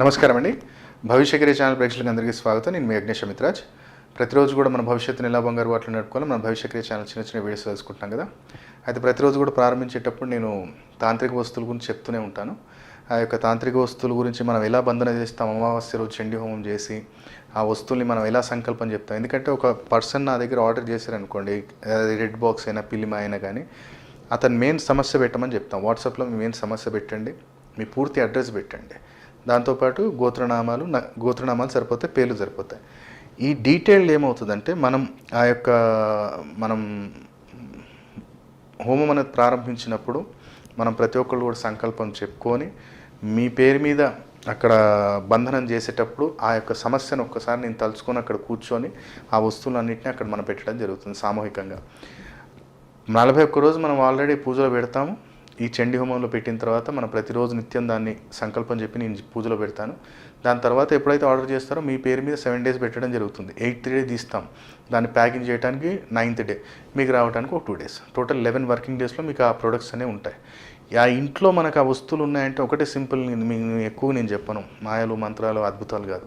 నమస్కారం అండి భవిష్యగిరి ఛానల్ ప్రేక్షకులకు అందరికీ స్వాగతం. నేను మీ అగ్నేష్ మిత్రాజ్ ప్రతిరోజు కూడా మన భవిష్యత్తుని ఎలా బంగారు వాటిలో నడుపుకోవాలి మన భవిష్యగిరి ఛానల్ చిన్న చిన్న వీడియోస్ తెలుసుకుంటాం కదా. అయితే ప్రతిరోజు కూడా ప్రారంభించేటప్పుడు నేను తాంత్రిక వస్తువుల గురించి చెప్తూనే ఉంటాను. ఆ యొక్క తాంత్రిక వస్తువుల గురించి మనం ఎలా బంధన చేస్తాం అమావాస్య రోజు చండీ హోమం చేసి ఆ వస్తువుల్ని మనం ఎలా సంకల్పం చెప్తాం. ఎందుకంటే ఒక పర్సన్ నా దగ్గర ఆర్డర్ చేశారనుకోండి రెడ్ బాక్స్ అయినా పిల్లిమ అయినా కానీ అతను మెయిన్ సమస్య పెట్టమని చెప్తాం. వాట్సాప్లో మీ మెయిన్ సమస్య పెట్టండి. మీ పూర్తి అడ్రస్ పెట్టండి. దాంతోపాటు గోత్రనామాలు గోత్రనామాలు సరిపోతాయి పేర్లు సరిపోతాయి. ఈ డీటెయిల్డ్ ఏమవుతుందంటే మనం ఆ యొక్క మనం హోమం అనేది ప్రారంభించినప్పుడు మనం ప్రతి ఒక్కళ్ళు కూడా సంకల్పం చెప్పుకొని మీ పేరు మీద అక్కడ బంధనం చేసేటప్పుడు ఆ యొక్క సమస్యను ఒక్కసారి నేను తలుచుకొని అక్కడ కూర్చొని ఆ వస్తువులన్నింటినీ అక్కడ మనం పెట్టడం జరుగుతుంది సామూహికంగా. నలభై ఒక్క రోజు మనం ఆల్రెడీ పూజలో పెడతాము. ఈ చండీ హోమంలో పెట్టిన తర్వాత మనం ప్రతిరోజు నిత్యం దాన్ని సంకల్పం చెప్పి నేను పూజలో పెడతాను. దాని తర్వాత ఎప్పుడైతే ఆర్డర్ చేస్తారో మీ పేరు మీద సెవెన్ డేస్ పెట్టడం జరుగుతుంది. ఎయిత్ డే తీస్తాం. దాన్ని ప్యాకింగ్ చేయడానికి నైన్త్ డే. మీకు రావడానికి ఒక two days. Total eleven working డేస్లో మీకు ఆ ప్రొడక్ట్స్ అనేవి ఉంటాయి. ఆ ఇంట్లో మనకు ఆ వస్తువులు ఉన్నాయంటే ఒకటే సింపుల్ మీకు ఎక్కువ నేను చెప్పను. మాయలు మంత్రాలు అద్భుతాలు కాదు.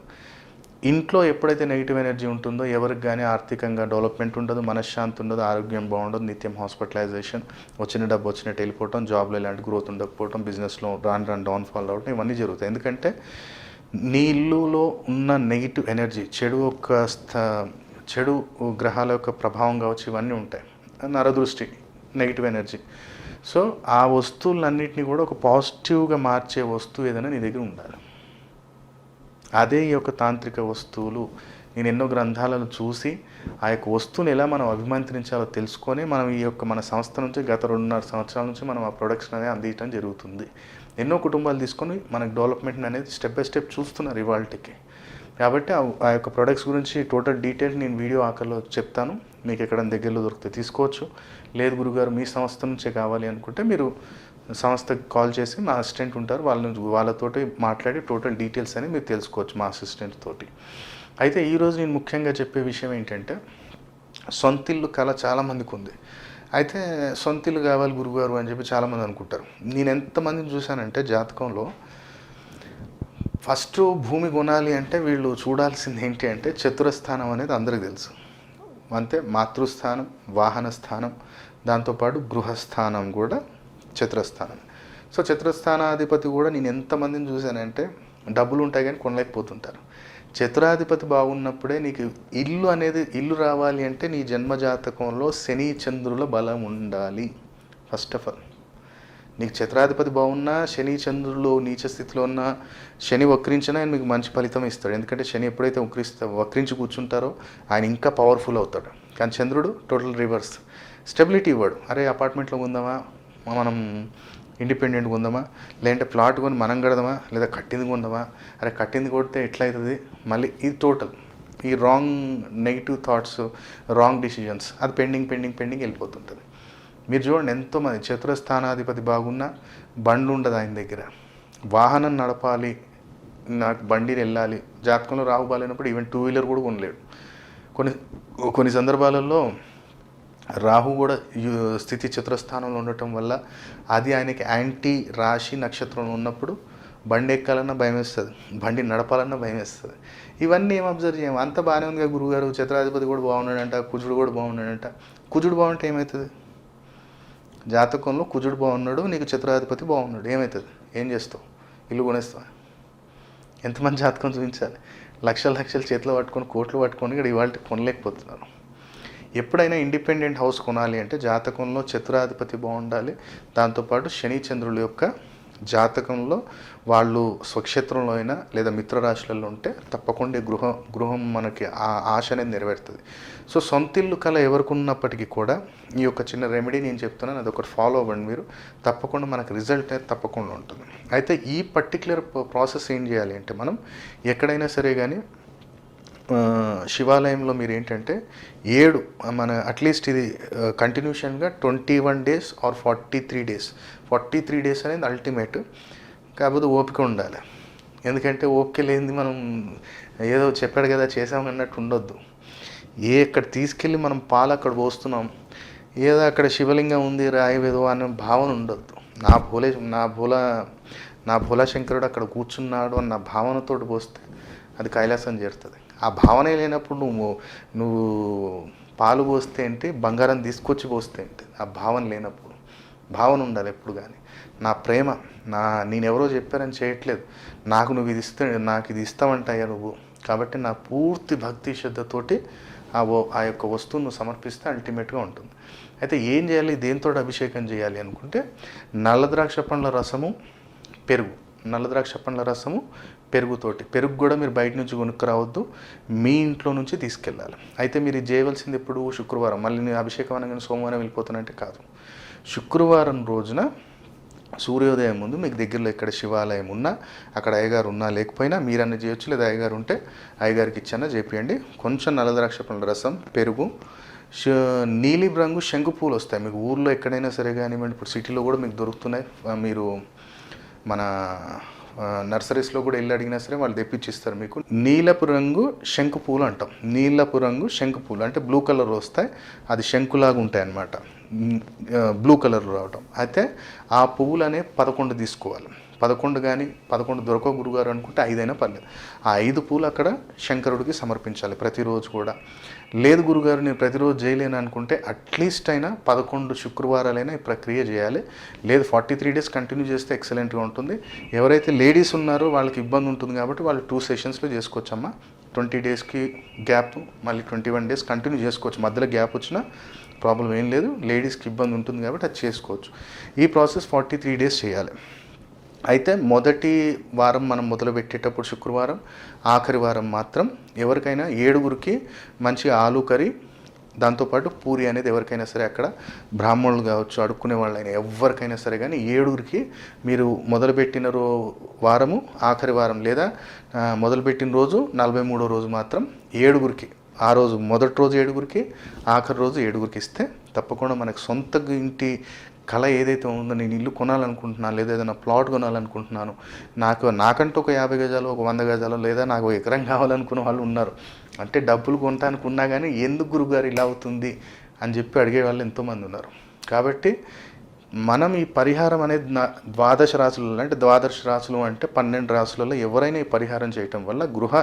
ఇంట్లో ఎప్పుడైతే నెగిటివ్ ఎనర్జీ ఉంటుందో ఎవరికి కానీ ఆర్థికంగా డెవలప్మెంట్ ఉండదు మనశ్శాంతి ఉండదు ఆరోగ్యం బాగుండదు నిత్యం హాస్పిటలైజేషన్ వచ్చిన డబ్బు వచ్చినట్టు వెళ్ళిపోవటం జాబ్లో ఎలాంటి గ్రోత్ ఉండకపోవటం బిజినెస్లో రాన్ రాన్ డౌన్ ఫాల్ అవటం ఇవన్నీ జరుగుతాయి. ఎందుకంటే నీ ఇల్లులో ఉన్న నెగిటివ్ ఎనర్జీ చెడు యొక్క స్థ చెడు గ్రహాల యొక్క ప్రభావం కావచ్చు ఇవన్నీ ఉంటాయి. నరదృష్టి నెగిటివ్ ఎనర్జీ. సో ఆ వస్తువులన్నింటినీ కూడా ఒక పాజిటివ్గా మార్చే వస్తువు ఏదైనా నీ దగ్గర ఉండాలి. అదే ఈ యొక్క తాంత్రిక వస్తువులు నేను ఎన్నో గ్రంథాలను చూసి ఆ యొక్క వస్తువుని ఎలా మనం అభిమంత్రించాలో తెలుసుకొని మనం ఈ యొక్క మన సంస్థ నుంచి గత రెండున్నర సంవత్సరాల నుంచి మనం ఆ ప్రొడక్షన్ అనేది అందించడం జరుగుతుంది. ఎన్నో కుటుంబాలు తీసుకొని మనకు డెవలప్మెంట్ అనేది స్టెప్ బై స్టెప్ చూస్తున్నారు ఇవాళకి కాబట్టి ఆ- ఆ యొక్క ప్రొడక్ట్స్ గురించి టోటల్ డీటెయిల్ నేను వీడియో ఆఖరిలో చెప్తాను. మీకు ఎక్కడ దగ్గరలో దొరికితే తీసుకోవచ్చు. లేదు గురుగారు మీ సంస్థ నుంచే కావాలి అనుకుంటే మీరు సంస్థకి కాల్ చేసి మా అసిస్టెంట్ ఉంటారు. వాళ్ళని వాళ్ళతోటి మాట్లాడి టోటల్ డీటెయిల్స్ అని మీరు తెలుసుకోవచ్చు మా అసిస్టెంట్ తోటి. అయితే ఈరోజు నేను ముఖ్యంగా చెప్పే విషయం ఏంటంటే సొంతిల్లు కళ చాలామందికి ఉంది. అయితే సొంతిల్లు కావాలి గురుగారు అని చెప్పి చాలామంది అనుకుంటారు. నేను ఎంతమందిని చూశానంటే జాతకంలో ఫస్ట్ భూమి కొనాలి అంటే వీళ్ళు చూడాల్సింది ఏంటి అంటే చతురస్థానం అనేది అందరికీ తెలుసు. అంతే మాతృస్థానం వాహన స్థానం దాంతోపాటు గృహస్థానం కూడా చతురస్థానం. సో చతురస్థానాధిపతి కూడా నేను ఎంతమందిని చూశానంటే డబ్బులు ఉంటాయి కానీ కొనలేకపోతుంటారు. చతురాధిపతి బాగున్నప్పుడే నీకు ఇల్లు అనేది ఇల్లు రావాలి అంటే నీ జన్మజాతకంలో శని చంద్రుల బలం ఉండాలి ఫస్ట్ ఆఫ్ ఆల్ నీకు చతురాధిపతి బాగున్నా శని చంద్రులు నీచ స్థితిలో ఉన్న శని వక్రించినా ఆయన మీకు మంచి ఫలితం ఇస్తాడు. ఎందుకంటే శని ఎప్పుడైతే వక్రిస్తా వక్రించి కూర్చుంటారో ఆయన ఇంకా పవర్ఫుల్ అవుతాడు. కానీ చంద్రుడు టోటల్ రివర్స్ స్టెబిలిటీ ఇవ్వడు. అరే అపార్ట్మెంట్లో ఉందామా? మనం ఇండిపెండెంట్గా ఉందామా? లేదంటే ప్లాట్ కొని మనం కడదామా? లేదా కట్టింది కొందామా? అరే కట్టింది కొడితే ఎట్లయితుంది? అవుతుంది మళ్ళీ ఇది టోటల్ ఈ wrong negative thoughts wrong decisions అది పెండింగ్ పెండింగ్ పెండింగ్ వెళ్ళిపోతుంటుంది. మీరు చూడండి ఎంతోమంది చతురస్థానాధిపతి బాగున్నా బండి ఉండదు ఆయన దగ్గర. వాహనం నడపాలి నాకు బండి వెళ్ళాలి. జాతకంలో రావు బాలేనప్పుడు ఈవెన్ టూ వీలర్ కూడా కొనలేడు. కొన్ని కొన్ని సందర్భాలలో రాహు కూడా స్థితి చతురస్థానంలో ఉండటం వల్ల అది ఆయనకి యాంటీ రాశి నక్షత్రంలో ఉన్నప్పుడు బండి ఎక్కాలన్నా భయం వేస్తుంది బండి నడపాలన్నా భయం వేస్తుంది ఇవన్నీ ఏం అబ్జర్వ్ చేయం? అంత బాగానే ఉంది కదా గురుగారు చతురాధిపతి కూడా బాగున్నాడంట కుజుడు కూడా బాగున్నాడంట. కుజుడు బాగుంటే ఏమవుతుంది జాతకంలో కుజుడు బాగున్నాడు నీకు చతురాధిపతి బాగున్నాడు ఏమవుతుంది ఏం చేస్తావు? ఇల్లు కొనేస్తావు? ఎంతమంది జాతకం చూపించాలి? లక్షల లక్షలు చేతిలో పట్టుకొని కోట్లు పట్టుకొని ఇక్కడ ఇవాళ కొనలేకపోతున్నారు. ఎప్పుడైనా ఇండిపెండెంట్ హౌస్ కొనాలి అంటే జాతకంలో చతురాధిపతి బాగుండాలి. దాంతోపాటు శని చంద్రుల యొక్క జాతకంలో వాళ్ళు స్వక్షేత్రంలో అయినా లేదా మిత్రరాశులలో ఉంటే తప్పకుండా గృహం గృహం మనకి ఆ ఆశ అనేది నెరవేరుతుంది. సో సొంతిల్లు కళ ఎవరికి ఉన్నప్పటికీ కూడా ఈ యొక్క చిన్న రెమెడీ నేను చెప్తున్నాను అది ఒకటి ఫాలో అవ్వండి మీరు. తప్పకుండా మనకు రిజల్ట్ అనేది తప్పకుండా ఉంటుంది. అయితే ఈ పర్టిక్యులర్ ప్రాసెస్ ఏం చేయాలి అంటే మనం ఎక్కడైనా సరే కానీ శివాలయంలో మీరు ఏంటంటే ఏడు మన అట్లీస్ట్ ఇది కంటిన్యూషన్గా twenty one days or forty three days. Forty three days అనేది అల్టిమేట్. కాకపోతే ఓపిక ఉండాలి. ఎందుకంటే ఓపిక లేనిది మనం ఏదో చెప్పాడు కదా చేసామన్నట్టు ఉండొద్దు. ఏ ఎక్కడ తీసుకెళ్ళి మనం పాలు అక్కడ పోస్తున్నాం ఏదో అక్కడ శివలింగం ఉంది రాయవేదో అనే భావన ఉండొద్దు. నా భూలే నా భూల నా భోలాశంకరుడు అక్కడ కూర్చున్నాడు అన్న భావనతోటి పోస్తే అది కైలాసం చేరుతుంది. ఆ భావనే లేనప్పుడు నువ్వు నువ్వు పాలు పోస్తే ఏంటి బంగారం తీసుకొచ్చి పోస్తే ఏంటి ఆ భావన లేనప్పుడు భావన ఉండాలి ఎప్పుడు కానీ నా ప్రేమ నా నేనెవరో చెప్పారని చేయట్లేదు. నాకు నువ్వు ఇది ఇస్తే నాకు ఇది ఇస్తావంటాయా నువ్వు. కాబట్టి నా పూర్తి భక్తి శ్రద్ధతోటి ఆ ఓ ఆ యొక్క వస్తువును సమర్పిస్తే అల్టిమేట్గా ఉంటుంది. అయితే ఏం చేయాలి? దేంతో అభిషేకం చేయాలి అనుకుంటే నల్ల ద్రాక్ష పండ్ల రసము పెరుగు నల్ల ద్రాక్ష పండ్ల రసము పెరుగుతోటి పెరుగు కూడా మీరు బయట నుంచి కొనుక్కురావద్దు మీ ఇంట్లో నుంచి తీసుకెళ్ళాలి. అయితే మీరు చేయవలసింది ఎప్పుడు? శుక్రవారం. మళ్ళీ నేను అభిషేకం అనగానే సోమవారం వెళ్ళిపోతానంటే కాదు. శుక్రవారం రోజున సూర్యోదయం ముందు మీకు దగ్గరలో ఎక్కడ శివాలయం ఉన్నా అక్కడ అయ్యగారు ఉన్నా లేకపోయినా మీరన్న చేయొచ్చు లేదా అయ్యగారు ఉంటే అయ్యగారికి ఇచ్చన్నా చేపియండి. కొంచెం నల్లద్రాక్ష పండ్ల రసం పెరుగు నీలిం నీలి రంగు శంకు పూలు వస్తాయి. మీకు ఊర్లో ఎక్కడైనా సరే కానివ్వండి ఇప్పుడు సిటీలో కూడా మీకు దొరుకుతున్నాయి. మీరు మన నర్సరీస్లో కూడా వెళ్ళి అడిగినా సరే వాళ్ళు తెప్పించిస్తారు మీకు. నీలపు రంగు శంకు పూలు అంటాం. నీలపు రంగు శంకు పూలు. అంటే బ్లూ కలర్ వస్తాయి అది శంకులాగా ఉంటాయి అన్నమాట. బ్లూ కలర్ రావటం. అయితే ఆ పువ్వులు అనే పదకొండు తీసుకోవాలి. పదకొండు కానీ పదకొండు దొరకో గురుగారు అనుకుంటే ఐదైనా పర్లేదు. ఆ ఐదు పూలు అక్కడ శంకరుడికి సమర్పించాలి ప్రతిరోజు కూడా. లేదు గురుగారు నేను ప్రతిరోజు చేయలేను అనుకుంటే అట్లీస్ట్ అయినా పదకొండు శుక్రవారాలైనా ఈ ప్రక్రియ చేయాలి. లేదు ఫార్టీ త్రీ డేస్ కంటిన్యూ చేస్తే ఎక్సలెంట్గా ఉంటుంది. ఎవరైతే లేడీస్ ఉన్నారో వాళ్ళకి ఇబ్బంది ఉంటుంది కాబట్టి వాళ్ళు టూ సెషన్స్లో చేసుకోవచ్చమ్మా. ట్వంటీ డేస్కి గ్యాప్ మళ్ళీ ట్వంటీ వన్ డేస్ కంటిన్యూ చేసుకోవచ్చు. మధ్యలో గ్యాప్ వచ్చినా ప్రాబ్లం ఏం లేదు. లేడీస్కి ఇబ్బంది ఉంటుంది కాబట్టి అది చేసుకోవచ్చు. ఈ ప్రాసెస్ ఫార్టీ త్రీ డేస్ చేయాలి. అయితే మొదటి వారం మనం మొదలుపెట్టేటప్పుడు శుక్రవారం ఆఖరి వారం మాత్రం ఎవరికైనా ఏడుగురికి మంచి ఆలు కర్రీ దాంతోపాటు పూరి అనేది ఎవరికైనా సరే అక్కడ బ్రాహ్మణులు కావచ్చు అడుక్కునే వాళ్ళైనా ఎవరికైనా సరే కానీ ఏడుగురికి మీరు మొదలుపెట్టిన రో వారము ఆఖరి వారం లేదా మొదలుపెట్టిన రోజు నలభై మూడో రోజు మాత్రం ఏడుగురికి ఆ రోజు మొదటి రోజు ఏడుగురికి ఆఖరి రోజు ఏడుగురికి ఇస్తే తప్పకుండా మనకు సొంత ఇంటి కళ ఏదైతే ఉందో నేను ఇల్లు కొనాలనుకుంటున్నాను లేదా ఏదైనా ప్లాట్ కొనాలనుకుంటున్నాను నాకు నాకంటూ ఒక యాభై గజాలు ఒక వంద గజాలు లేదా నాకు ఒక ఎకరం కావాలనుకున్న వాళ్ళు ఉన్నారు. అంటే డబ్బులు కొనటానికి ఉన్నా కానీ ఎందుకు గురుగారు ఇలా అవుతుంది అని చెప్పి అడిగే వాళ్ళు ఎంతోమంది ఉన్నారు. కాబట్టి మనం ఈ పరిహారం అనేది ద్వాదశ రాశులలో అంటే ద్వాదశ రాశులు అంటే పన్నెండు రాశులలో ఎవరైనా ఈ పరిహారం చేయటం వల్ల గృహ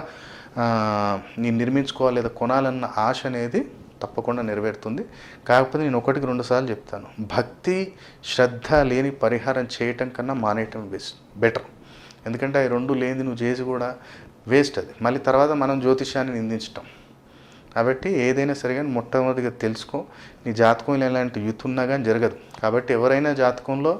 నేను నిర్మించుకోవాలి లేదా కొనాలన్న ఆశ అనేది తప్పకుండా నెరవేరుతుంది. కాకపోతే నేను ఒకటికి రెండు సార్లు చెప్తాను. భక్తి శ్రద్ధ లేని పరిహారం చేయటం కన్నా మానేయటం బెస్ట్ బెటర్. ఎందుకంటే ఆ రెండు లేనిది నువ్వు చేసి కూడా వేస్ట్ అది. మళ్ళీ తర్వాత మనం జ్యోతిష్యాన్ని నిందించటం. కాబట్టి ఏదైనా సరే కానీ మొట్టమొదటిగా తెలుసుకో. నీ జాతకంలో ఎలాంటి యూత్ ఉన్నా కానీ జరగదు. కాబట్టి ఎవరైనా జాతకంలో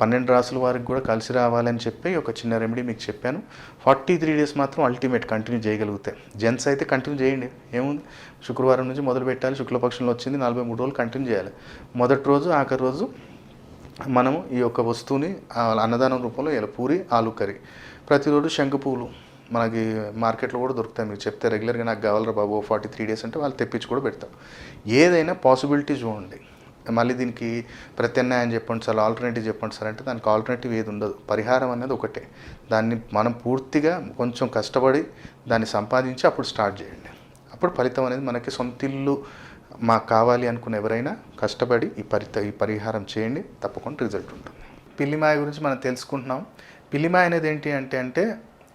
పన్నెండు రాసుల వారికి కూడా కలిసి రావాలని చెప్పి ఒక చిన్న రెమెడీ మీకు చెప్పాను. ఫార్టీ త్రీ డేస్ మాత్రం అల్టిమేట్ కంటిన్యూ చేయగలుగుతాయి జెంట్స్ అయితే కంటిన్యూ చేయండి. ఏముంది? శుక్రవారం నుంచి మొదలు పెట్టాలి. శుక్లపక్షంలో వచ్చింది. నలభై మూడు రోజులు కంటిన్యూ చేయాలి. మొదటి రోజు ఆఖరి రోజు మనము ఈ యొక్క వస్తువుని అన్నదానం రూపంలో ఇలా పూరి ఆలు కర్రీ. ప్రతిరోజు శంఖ పువ్వులు మనకి మార్కెట్లో కూడా దొరుకుతాయి. మీరు చెప్తే రెగ్యులర్గా నాకు కావాలరా బాబు ఫార్టీ త్రీ డేస్ అంటే వాళ్ళు తెప్పించి కూడా పెడతారు ఏదైనా పాసిబిలిటీ చూడండి. మళ్ళీ దీనికి ప్రత్యామ్నాయం చెప్పండి సార్ ఆల్టర్నేటివ్ చెప్పండి సార్ అంటే దానికి ఆల్టర్నేటివ్ ఏది ఉండదు. పరిహారం అనేది ఒకటే. దాన్ని మనం పూర్తిగా కొంచెం కష్టపడి దాన్ని సంపాదించి అప్పుడు స్టార్ట్ చేయండి. అప్పుడు ఫలితం అనేది మనకి సొంత ఇల్లు మాకు కావాలి అనుకున్న ఎవరైనా కష్టపడి ఈ పరిత ఈ పరిహారం చేయండి. తప్పకుండా రిజల్ట్ ఉంటుంది. పిల్లిమాయ గురించి మనం తెలుసుకుంటున్నాం. పిల్లిమాయ అనేది ఏంటి అంటే అంటే